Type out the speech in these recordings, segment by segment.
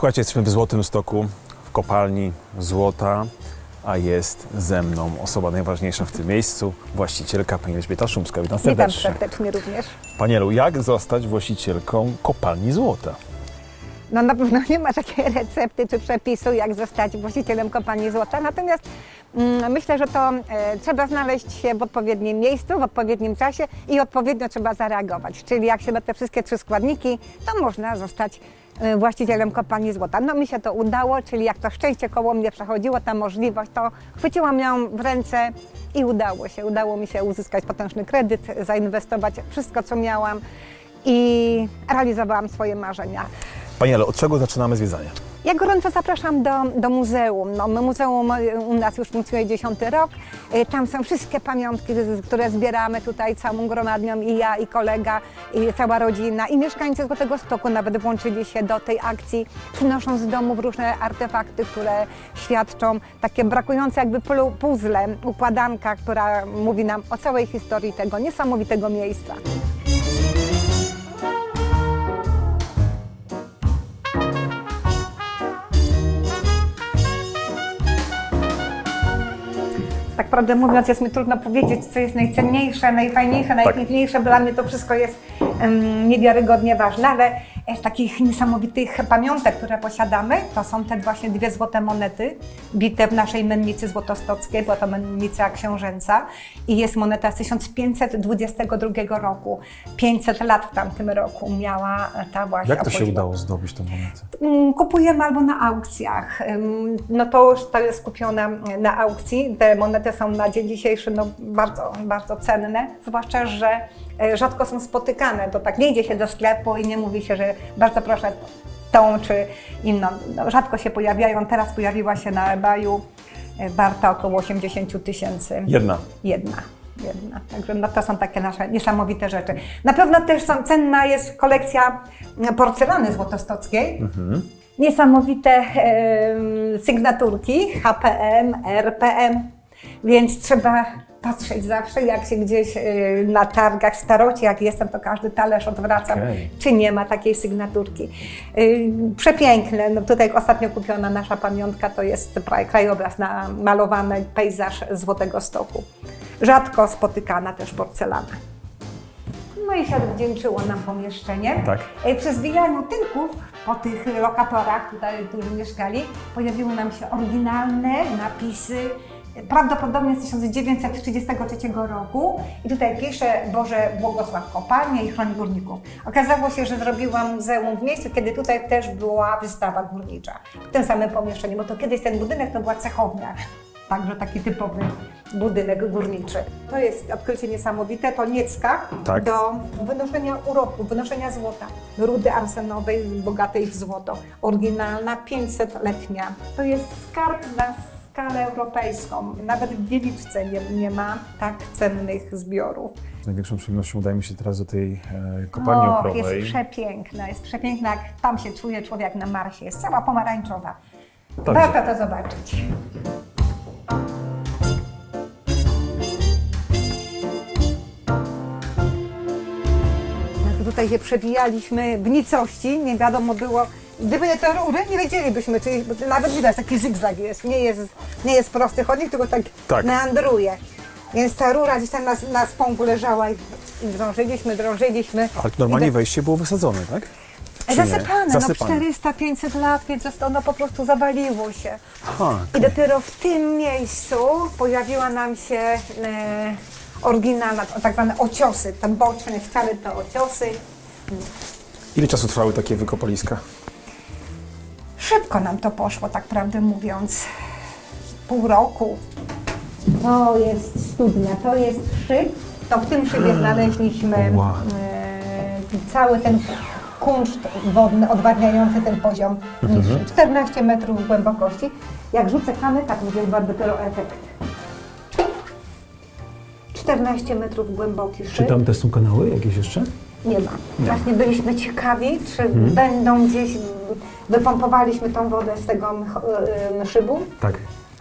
Słuchajcie, jesteśmy w Złotym Stoku, w kopalni złota, a jest ze mną osoba najważniejsza w tym miejscu, właścicielka pani Elżbieta Szumska. Witam Witam serdecznie. serdecznie również. Panielu, jak zostać właścicielką kopalni złota? No na pewno nie ma takiej recepty czy przepisu, jak zostać właścicielem kopalni złota. Natomiast mm, myślę, że to e, trzeba znaleźć się w odpowiednim miejscu, w odpowiednim czasie i odpowiednio trzeba zareagować. Czyli jak się ma te wszystkie trzy składniki, to można zostać właścicielem kopalni złota. No mi się to udało, czyli jak to szczęście koło mnie przechodziło, ta możliwość, to chwyciłam ją w ręce i udało się. Udało mi się uzyskać potężny kredyt, zainwestować wszystko, co miałam i realizowałam swoje marzenia. Panielu, od czego zaczynamy zwiedzanie? Ja gorąco zapraszam do, do muzeum. No, muzeum y, u nas już funkcjonuje dziesiąty rok. Y, Tam są wszystkie pamiątki, które zbieramy tutaj całą gromadnią i ja, i kolega, i cała rodzina. I mieszkańcy Złotego Stoku nawet włączyli się do tej akcji, przynosząc z domów różne artefakty, które świadczą takie brakujące jakby puzzle, układanka, która mówi nam o całej historii tego niesamowitego miejsca. Prawdę mówiąc, jest mi trudno powiedzieć, co jest najcenniejsze, najfajniejsze, najpiękniejsze. Dla mnie to wszystko jest niewiarygodnie ważne, ale z takich niesamowitych pamiątek, które posiadamy, to są te właśnie dwie złote monety bite w naszej mennicy złotostockiej, była to mennica książęca i jest moneta z 1522 roku. 500 lat w tamtym roku miała ta właśnie Jak to się udało zdobyć tą monetę? Mm, Kupujemy albo na aukcjach. No to już to jest kupione na aukcji. Te monety są na dzień dzisiejszy no, bardzo, bardzo cenne, zwłaszcza, że e, rzadko są spotykane. To tak nie idzie się do sklepu i nie mówi się, że bardzo proszę tą czy inną. No, rzadko się pojawiają. Teraz pojawiła się na eBayu, e, warta około 80 tysięcy. Jedna. Jedna. Jedna. Także no to są takie nasze niesamowite rzeczy. Na pewno też są, cenna jest kolekcja porcelany złotostockiej. Niesamowite em, sygnaturki HPM, RPM, więc trzeba patrzeć zawsze, jak się gdzieś e, na targach staroci, jak jestem, to każdy talerz odwracam, Okej. czy nie ma takiej sygnaturki. Y, Przepiękne. No tutaj ostatnio kupiona nasza pamiątka to jest krajobraz namalowany pejzaż Złotego Stoku. Rzadko spotykana też porcelana. No i się odwdzięczyło nam pomieszczenie. Tak. Y, Przy zbijaniu tynków po tych lokatorach, tutaj, którzy mieszkali, pojawiły nam się oryginalne napisy, y, prawdopodobnie z 1933 roku. I tutaj pisze Boże błogosław kopalnie i chroń górników. Okazało się, że zrobiłam muzeum w miejscu, kiedy tutaj też była wystawa górnicza. W tym samym pomieszczeniu, bo to kiedyś ten budynek to była cechownia. Także taki typowy budynek górniczy. To jest odkrycie niesamowite, to niecka Tak. do wynoszenia uroku, wynoszenia złota, rudy arsenowej bogatej w złoto. Oryginalna, 500-letnia. To jest skarb na skalę europejską. Nawet w Dziewiczce nie, nie ma tak cennych zbiorów. Z największą przyjemnością udaje mi się teraz do tej e, kopalni Och, okrowej. jest przepiękna, jest przepiękna, jak tam się czuje człowiek na Marsie. Jest cała pomarańczowa. Warto to zobaczyć. Tutaj się przebijaliśmy w nicości, nie wiadomo było, gdyby nie te rury, nie wiedzielibyśmy, czy bo nawet widać, taki zygzak jest, nie jest, nie jest prosty chodnik, tylko tak, Tak. meandruje. Więc ta rura gdzieś tam na, na spągu leżała i, i drążyliśmy, drążyliśmy. Ale normalnie I wejście było wysadzone, tak? Czy nie? Zasypane, Zasypane. no 400-500 lat, więc ono po prostu zawaliło się. Aha. I dopiero w tym miejscu pojawiła nam się e, oryginalna, o tak zwane ociosy, te boczne ściany to ociosy. Ile czasu trwały takie wykopaliska? Szybko nam to poszło, tak prawdę mówiąc. Pół roku. To jest studnia, to jest szyb. To w tym szybie znaleźliśmy Wow. e, cały ten kunszt wodny odwadniający ten poziom niższy. 14 metrów głębokości. Jak rzucę kamę, tak chyba dopiero efekt. 14 metrów głęboki szyb. Czy tam też są kanały jakieś jeszcze? Nie ma. Właśnie byliśmy ciekawi, czy będą gdzieś, wypompowaliśmy tą wodę z tego y, y, szybu. Tak.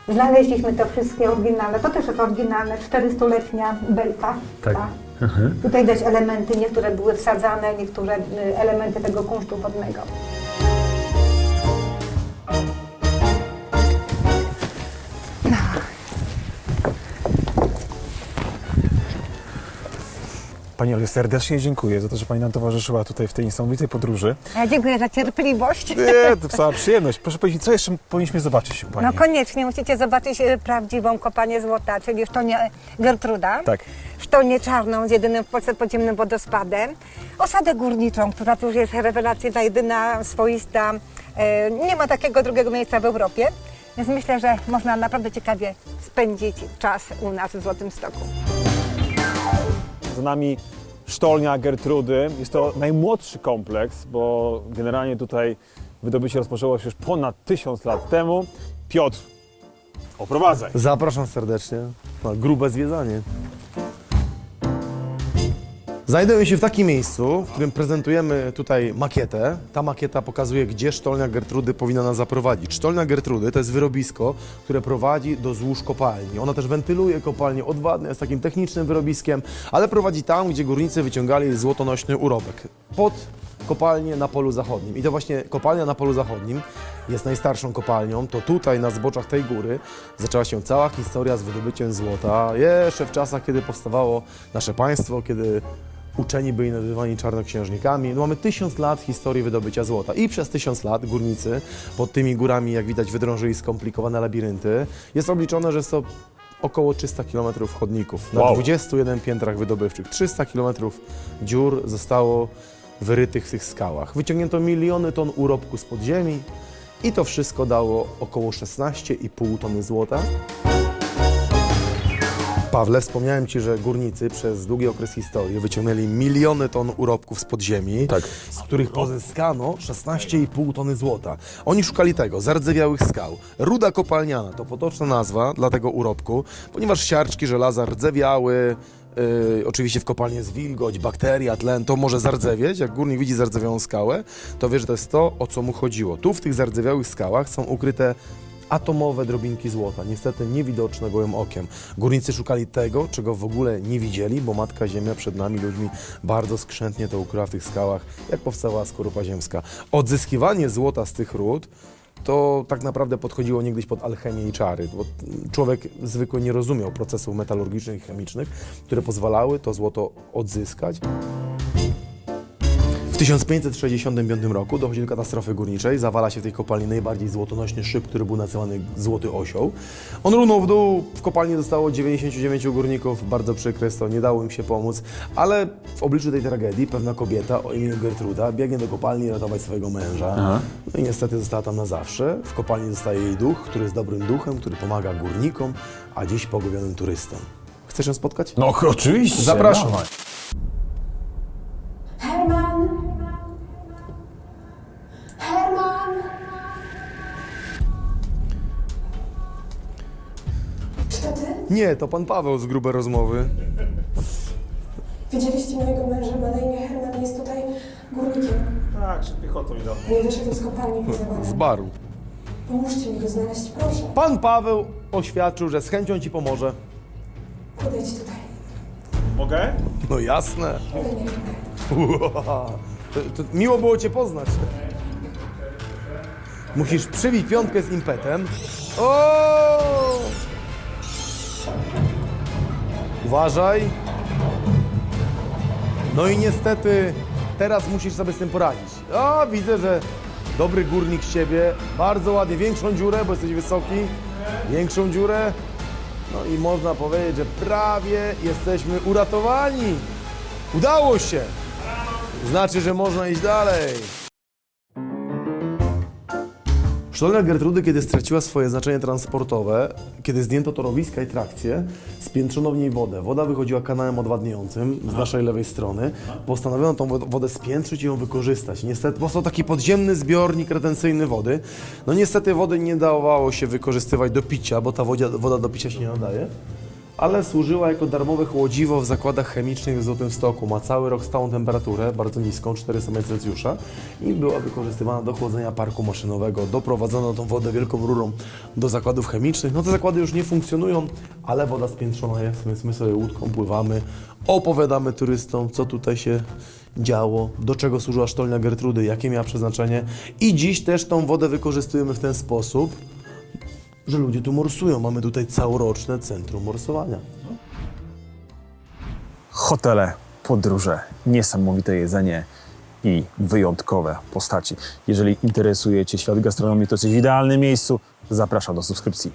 Znaleźliśmy te wszystkie oryginalne, to też jest oryginalne, 400-letnia belka. Tak. Aha. Tutaj widać elementy, niektóre były wsadzane, niektóre y, elementy tego kunsztu wodnego. Pani Olu, serdecznie dziękuję za to, że Pani nam towarzyszyła tutaj w tej niesamowitej podróży. Ja dziękuję za cierpliwość. Nie, to cała przyjemność. Proszę powiedzieć, co jeszcze powinniśmy zobaczyć u Pani? No koniecznie musicie zobaczyć e, prawdziwą kopalnię złota, czyli sztolnię Gertruda. Tak. Sztolnię czarną z jedynym w Polsce podziemnym wodospadem. Osadę górniczą, która tu już jest rewelacyjna, jedyna, swoista. E, Nie ma takiego drugiego miejsca w Europie. Więc myślę, że można naprawdę ciekawie spędzić czas u nas w Złotym Stoku. Za nami sztolnia Gertrudy. Jest to najmłodszy kompleks, bo generalnie tutaj wydobycie rozpoczęło się już ponad tysiąc lat temu. Piotr, oprowadzaj. Zapraszam serdecznie na grube zwiedzanie. Znajdujemy się w takim miejscu, w którym prezentujemy tutaj makietę. Ta makieta pokazuje, gdzie sztolnia Gertrudy powinna nas zaprowadzić. Sztolnia Gertrudy to jest wyrobisko, które prowadzi do złóż kopalni. Ona też wentyluje kopalnię, odwadnia, jest takim technicznym wyrobiskiem, ale prowadzi tam, gdzie górnicy wyciągali złotonośny urobek. Pod kopalnię na polu zachodnim. I to właśnie kopalnia na polu zachodnim jest najstarszą kopalnią. To tutaj na zboczach tej góry zaczęła się cała historia z wydobyciem złota. Jeszcze w czasach, kiedy powstawało nasze państwo, kiedy uczeni byli nazywani czarnoksiężnikami. No mamy tysiąc lat historii wydobycia złota. I przez tysiąc lat górnicy pod tymi górami, jak widać, wydrążyli skomplikowane labirynty. Jest obliczone, że jest to około 300 km chodników na Wow. 21 piętrach wydobywczych. 300 km dziur zostało wyrytych w tych skałach. Wyciągnięto miliony ton urobku z podziemi i to wszystko dało około 16,5 tony złota. Pawle, wspomniałem Ci, że górnicy przez długi okres historii wyciągnęli miliony ton urobków z podziemi, Tak. z których pozyskano 16,5 tony złota. Oni szukali tego, zardzewiałych skał. Ruda kopalniana to potoczna nazwa dla tego urobku, ponieważ siarczki żelaza rdzewiały, Yy, oczywiście w kopalni jest wilgoć, bakteria, tlen, to może zardzewieć. Jak górnik widzi zardzewiałą skałę, to wie, że to jest to, o co mu chodziło. Tu w tych zardzewiałych skałach są ukryte atomowe drobinki złota, niestety niewidoczne gołym okiem. Górnicy szukali tego, czego w ogóle nie widzieli, bo Matka Ziemia przed nami, ludźmi, bardzo skrzętnie to ukryła w tych skałach, jak powstała skorupa ziemska. Odzyskiwanie złota z tych ród to tak naprawdę podchodziło niegdyś pod alchemię i czary, bo człowiek zwykły nie rozumiał procesów metalurgicznych i chemicznych, które pozwalały to złoto odzyskać. W 1565 roku dochodzi do katastrofy górniczej, zawala się w tej kopalni najbardziej złotonośny szyb, który był nazywany Złoty Osioł. On runął w dół, w kopalni zostało 99 górników, bardzo przykre to, nie dało im się pomóc, ale w obliczu tej tragedii pewna kobieta o imieniu Gertruda biegnie do kopalni ratować swojego męża. No i niestety została tam na zawsze. W kopalni zostaje jej duch, który jest dobrym duchem, który pomaga górnikom, a dziś pogubionym turystom. Chcesz ją spotkać? No oczywiście. Zapraszam. dawaj. Nie, to pan Paweł z grubej rozmowy. Widzieliście mojego męża, ma na imię Herman, jest tutaj górnikiem. Tak, szybko piechotą idą. Nie wyszedł z kopalni po Z baru. Pomóżcie mi go znaleźć, proszę. Pan Paweł oświadczył, że z chęcią ci pomoże. Podejdź tutaj. Mogę? No jasne. Tutaj. To, to miło było cię poznać. Musisz przybić piątkę z impetem. O! Uważaj. No i niestety teraz musisz sobie z tym poradzić. O, widzę, że dobry górnik z ciebie. Bardzo ładnie. Większą dziurę, bo jesteś wysoki. Większą dziurę. No i można powiedzieć, że prawie jesteśmy uratowani. Udało się! Znaczy, że można iść dalej. Sztolnia Gertrudy, kiedy straciła swoje znaczenie transportowe, kiedy zdjęto torowiska i trakcje, spiętrzono w niej wodę. Woda wychodziła kanałem odwadniającym z naszej lewej strony. Postanowiono tą wod- wodę spiętrzyć i ją wykorzystać. Niestety powstał taki podziemny zbiornik retencyjny wody. No niestety wody nie dawało się wykorzystywać do picia, bo ta woda, woda do picia się nie nadaje ale służyła jako darmowe chłodziwo w zakładach chemicznych w Złotym Stoku. Ma cały rok stałą temperaturę, bardzo niską, 400 stopnie Celsjusza i była wykorzystywana do chłodzenia parku maszynowego. Doprowadzono tą wodę wielką rurą do zakładów chemicznych. No te zakłady już nie funkcjonują, ale woda spiętrzona jest, więc my sobie łódką pływamy, opowiadamy turystom, co tutaj się działo, do czego służyła sztolnia Gertrudy, jakie miała przeznaczenie i dziś też tą wodę wykorzystujemy w ten sposób, że ludzie tu morsują. Mamy tutaj całoroczne centrum morsowania. Hotele podróże, niesamowite jedzenie i wyjątkowe postaci. Jeżeli interesuje Cię świat gastronomii, to jesteś w idealnym miejscu. Zapraszam do subskrypcji.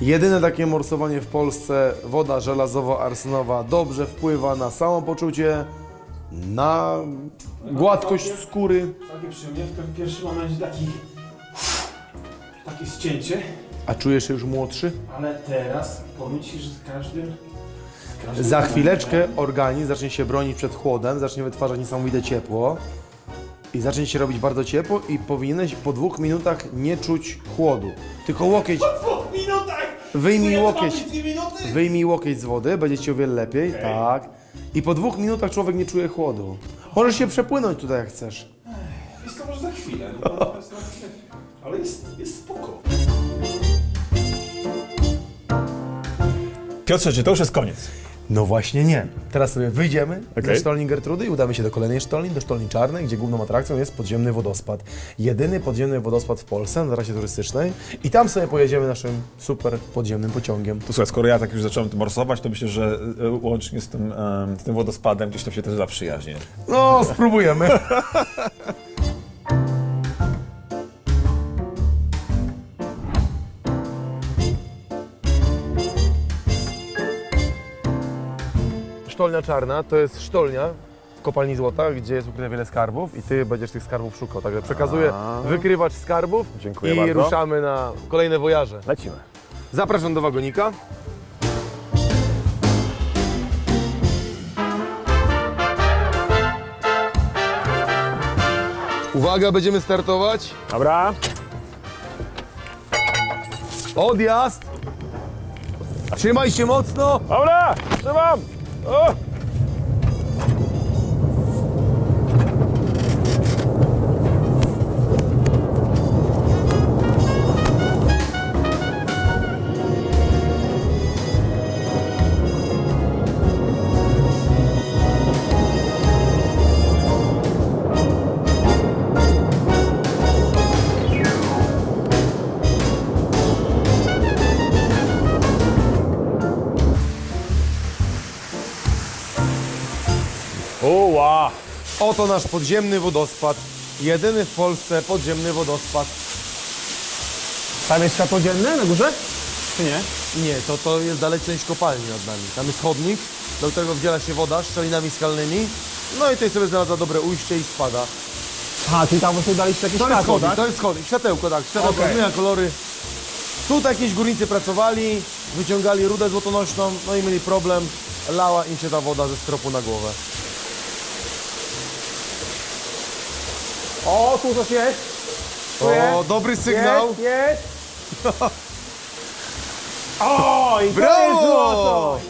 Jedyne takie morsowanie w Polsce, woda żelazowo-arsynowa dobrze wpływa na samopoczucie, na gładkość skóry. Takie przyjemnie, w pierwszym momencie taki, takie ścięcie, A czujesz się już młodszy? ale teraz powiem Ci, że z każdym... Z każdym Za chwileczkę organizm zacznie się bronić przed chłodem, zacznie wytwarzać niesamowite ciepło i zacznie się robić bardzo ciepło i powinieneś po dwóch minutach nie czuć chłodu. Tylko łokieć! Wyjmij łokieć, wyjmij łokieć z wody, będzie ci o wiele lepiej, tak. I po dwóch minutach człowiek nie czuje chłodu. Możesz się przepłynąć tutaj jak chcesz. Jest to może za chwilę, no, jest na chwilę. ale jest, jest spoko. Piotrze, czy to już jest koniec? No właśnie nie. Teraz sobie wyjdziemy Okej. ze sztolni Gertrudy i udamy się do kolejnej sztolni, do sztolni czarnej, gdzie główną atrakcją jest podziemny wodospad. Jedyny podziemny wodospad w Polsce na trasie turystycznej i tam sobie pojedziemy naszym super podziemnym pociągiem. To słuchaj, skoro ja tak już zacząłem morsować, to myślę, że e, łącznie z tym, z tym wodospadem gdzieś tam się też zaprzyjaźnię. No, spróbujemy. Sztolnia czarna to jest sztolnia w kopalni złota, gdzie jest ukryte wiele skarbów i ty będziesz tych skarbów szukał. Także przekazuję wykrywacz skarbów Dziękuję i bardzo. ruszamy na kolejne wojaże. Lecimy. Zapraszam do wagonika. Uwaga, będziemy startować. Dobra. Odjazd! Trzymaj się mocno! Dobra, trzymam! O! Oto nasz podziemny wodospad. Jedyny w Polsce podziemny wodospad. Tam jest światło dzienne na górze? Czy nie? Nie, to, to jest dalej część kopalni od nami. Tam jest chodnik, do którego wdziela się woda szczelinami skalnymi. No i tutaj sobie znalazła dobre ujście i spada. A, czyli tam prostu daliście jakieś To jest światło, chodnik, tak? to jest chodnik. Światełko, tak. Światełko Okej. zmienia kolory. Tutaj jakieś górnicy pracowali, wyciągali rudę złotonośną, no i mieli problem. Lała im się ta woda ze stropu na głowę. O, tu coś jest. Czuję. O, dobry sygnał. Jest, jest. O, i to jest Brawo! złoto.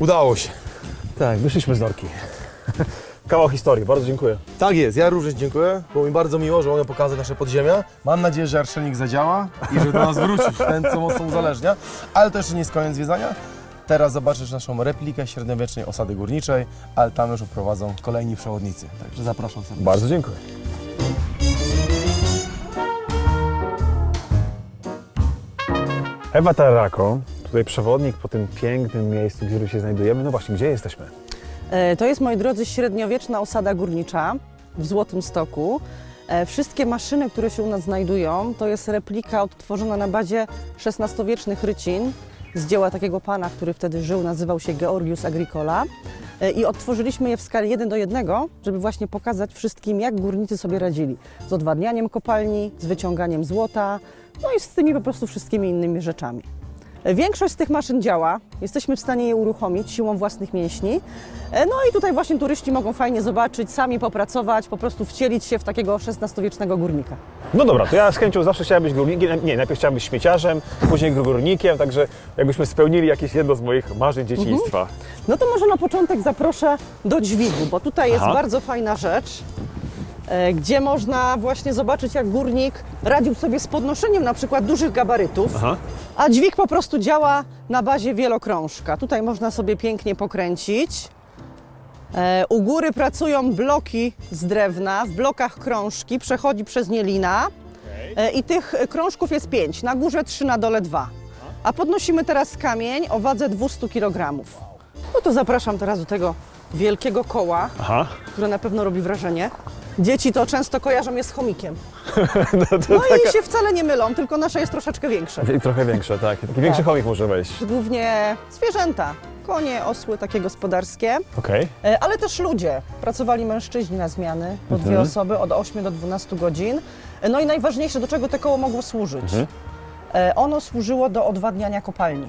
Udało się. Tak, wyszliśmy z norki. Kawał historii, bardzo dziękuję. Tak jest, ja również dziękuję. Było mi bardzo miło, że mogę pokazać nasze podziemia. Mam nadzieję, że arszenik zadziała i że do nas wrócisz, ten co mocno uzależnia. Ale to jeszcze nie jest koniec zwiedzania. Teraz zobaczysz naszą replikę średniowiecznej osady górniczej, ale tam już prowadzą kolejni przewodnicy. Także zapraszam serdecznie. Bardzo dziękuję. Ewa Tarrako, tutaj przewodnik po tym pięknym miejscu, gdzie się znajdujemy. No właśnie, gdzie jesteśmy? E, To jest, moi drodzy, średniowieczna osada górnicza w Złotym Stoku. E, Wszystkie maszyny, które się u nas znajdują, to jest replika odtworzona na bazie XVI-wiecznych rycin z dzieła takiego pana, który wtedy żył, nazywał się Georgius Agricola. E, I odtworzyliśmy je w skali 1 do 1, żeby właśnie pokazać wszystkim, jak górnicy sobie radzili z odwadnianiem kopalni, z wyciąganiem złota, no i z tymi po prostu wszystkimi innymi rzeczami. Większość z tych maszyn działa, jesteśmy w stanie je uruchomić siłą własnych mięśni. E, No i tutaj właśnie turyści mogą fajnie zobaczyć, sami popracować, po prostu wcielić się w takiego XVI-wiecznego górnika. No dobra, to ja z chęcią zawsze chciałem być górnikiem. Nie, najpierw chciałem być śmieciarzem, później górnikiem, także jakbyśmy spełnili jakieś jedno z moich marzeń dzieciństwa. No to może na początek zaproszę do dźwigu, bo tutaj jest Aha. bardzo fajna rzecz. E, gdzie można właśnie zobaczyć, jak górnik radził sobie z podnoszeniem na przykład dużych gabarytów, Aha. a dźwig po prostu działa na bazie wielokrążka. Tutaj można sobie pięknie pokręcić. E, U góry pracują bloki z drewna, w blokach krążki, przechodzi przez nie lina E, i tych krążków jest pięć, na górze trzy, na dole dwa. A podnosimy teraz kamień o wadze 200 kg. No to zapraszam teraz do tego wielkiego koła, Aha. które na pewno robi wrażenie. Dzieci to często kojarzą je z chomikiem. No, to No taka... i się wcale nie mylą, tylko nasze jest troszeczkę większe. Trochę większe, tak. Taki większy chomik może wejść. Głównie zwierzęta, konie, osły takie gospodarskie, Okej. e, ale też ludzie. Pracowali mężczyźni na zmiany, po dwie osoby, od 8 do 12 godzin. E, No i najważniejsze, do czego to koło mogło służyć? E, Ono służyło do odwadniania kopalni.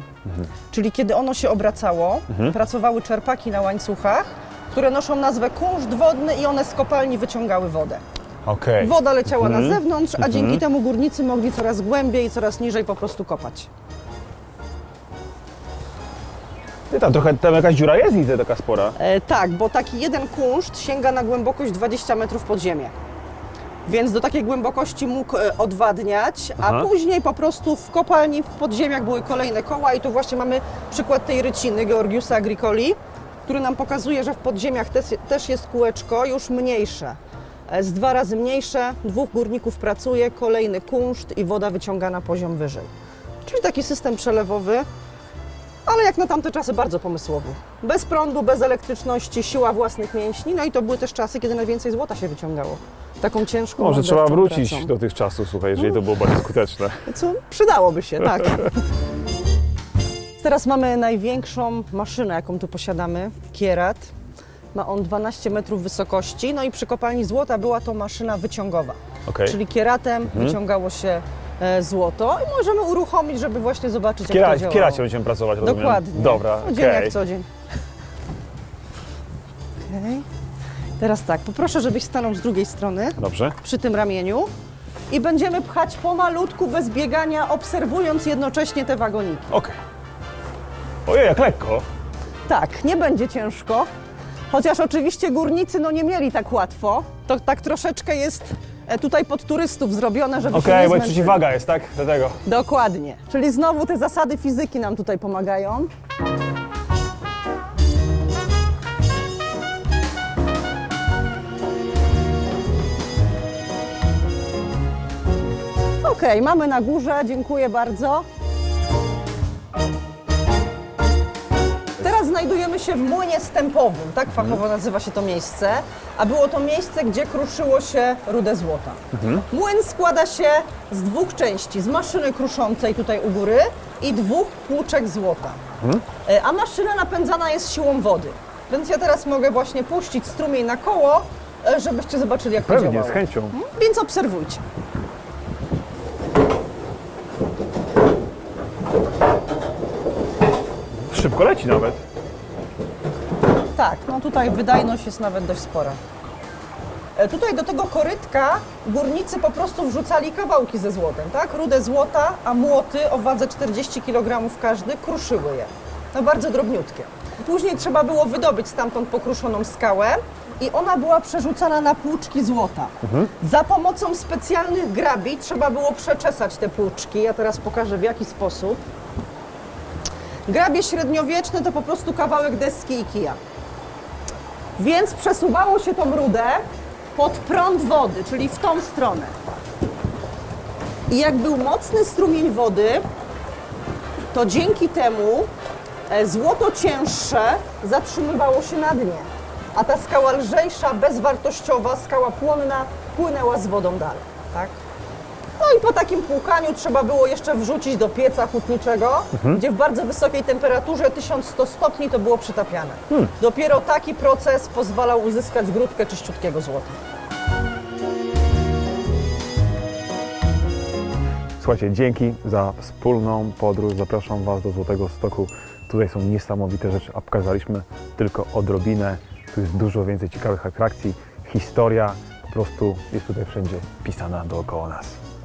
Czyli kiedy ono się obracało, pracowały czerpaki na łańcuchach, które noszą nazwę kunszt wodny i one z kopalni wyciągały wodę. Okej. Woda leciała na zewnątrz, a dzięki temu górnicy mogli coraz głębiej, coraz niżej po prostu kopać. Ty tam trochę, tam jakaś dziura jest, widzę, taka spora. E, tak, bo taki jeden kunszt sięga na głębokość 20 metrów pod ziemię. Więc do takiej głębokości mógł e, odwadniać, a Aha. później po prostu w kopalni, w podziemiach były kolejne koła i tu właśnie mamy przykład tej ryciny Georgiusa agricoli, który nam pokazuje, że w podziemiach też, jest kółeczko, już mniejsze. E, Z dwa razy mniejsze, dwóch górników pracuje, kolejny kunszt i woda wyciąga na poziom wyżej. Czyli taki system przelewowy, ale jak na tamte czasy bardzo pomysłowy. Bez prądu, bez elektryczności, siła własnych mięśni, no i to były też czasy, kiedy najwięcej złota się wyciągało. Taką ciężką, Może trzeba wrócić pracą. do tych czasów, słuchaj, jeżeli to było bardziej skuteczne. Co przydałoby się, tak. Teraz mamy największą maszynę, jaką tu posiadamy, kierat. Ma on 12 metrów wysokości, no i przy kopalni złota była to maszyna wyciągowa. Okej. Czyli kieratem Mhm. wyciągało się e, złoto i możemy uruchomić, żeby właśnie zobaczyć, W, jak to w działało. kieracie będziemy pracować, rozumiem. Dokładnie. Dobra, No, dzień okej. jak co dzień. Okej. Teraz tak, poproszę, żebyś stanął z drugiej strony, Dobrze. przy tym ramieniu i będziemy pchać pomalutku, bez biegania, obserwując jednocześnie te wagoniki. Okej. Ojej, jak lekko. Tak, nie będzie ciężko, chociaż oczywiście górnicy no nie mieli tak łatwo. To tak troszeczkę jest e, tutaj pod turystów zrobione, żeby Okej, się nie bo zmęczyli. przeciwwaga jest, tak? Do tego. Dokładnie. Czyli znowu te zasady fizyki nam tutaj pomagają. Okej, mamy na górze, dziękuję bardzo. Znajdujemy się w młynie stępowym, tak fachowo nazywa się to miejsce, a było to miejsce, gdzie kruszyło się rudę złota. Młyn składa się z dwóch części, z maszyny kruszącej tutaj u góry i dwóch płuczek złota. E, A maszyna napędzana jest siłą wody. Więc ja teraz mogę właśnie puścić strumień na koło, e, żebyście zobaczyli jak to Pewnie, działało. z chęcią. Więc obserwujcie. Szybko leci nawet. Tak, no tutaj wydajność jest nawet dość spora. E, Tutaj do tego korytka górnicy po prostu wrzucali kawałki ze złotem, tak? Rudę złota, a młoty o wadze 40 kg każdy kruszyły je. No bardzo drobniutkie. Później trzeba było wydobyć stamtąd pokruszoną skałę i ona była przerzucana na płuczki złota. Za pomocą specjalnych grabi trzeba było przeczesać te płuczki. Ja teraz pokażę w jaki sposób. Grabie średniowieczne to po prostu kawałek deski i kija. Więc przesuwało się tą rudę pod prąd wody, czyli w tą stronę. I jak był mocny strumień wody, to dzięki temu e, złoto cięższe zatrzymywało się na dnie, a ta skała lżejsza, bezwartościowa, skała płonna płynęła z wodą dalej. Tak? No i po takim płukaniu trzeba było jeszcze wrzucić do pieca hutniczego, gdzie w bardzo wysokiej temperaturze 1100 stopni to było przytapiane. Dopiero taki proces pozwalał uzyskać grudkę czyściutkiego złota. Słuchajcie, dzięki za wspólną podróż. Zapraszam Was do Złotego Stoku. Tutaj są niesamowite rzeczy, a pokazaliśmy tylko odrobinę. Tu jest dużo więcej ciekawych atrakcji. Historia po prostu jest tutaj wszędzie pisana dookoła nas.